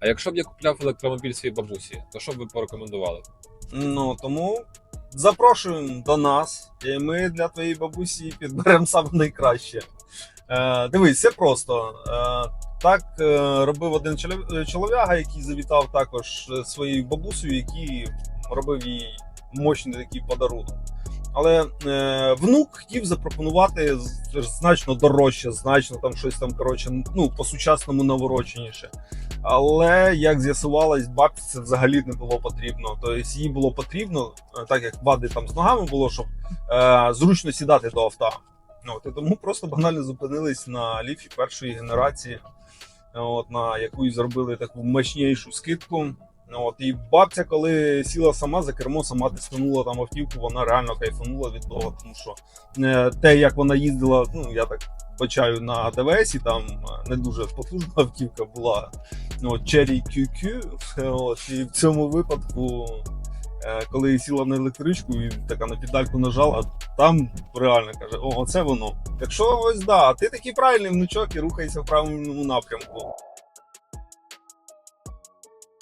А якщо б я купляв електромобіль своїй бабусі, то що б ви порекомендували? Ну тому запрошуємо до нас, і ми для твоєї бабусі підберемо саме найкраще. Е, дивись, все просто. Е, так е, робив один чолов- чолов'яга, який завітав також своєю бабусею, який робив їй мощний такий подарунок. Але е, внук хотів запропонувати значно дорожче, значно там щось там коротше, ну по-сучасному навороченіше. Але як з'ясувалось, бабці це взагалі не було потрібно. Тобто їй було потрібно, е, так як вади там з ногами було, щоб е, зручно сідати до авто. От, і тому просто банально зупинились на ліфі першої генерації, от, на яку зробили таку мощнішу скидку. От, і бабця, коли сіла сама за кермо, сама тистанула там автівку, вона реально кайфанула від того, тому що е, те, як вона їздила, ну я так бачаю на ДВС, і там е, не дуже потужна автівка була ну, Cherry QQ. От, і в цьому випадку, е, коли сіла на електричку і така на педальку нажала, там реально каже: о, це воно. Якщо ось да, ти такий правильний внучок і рухайся в правильному напрямку.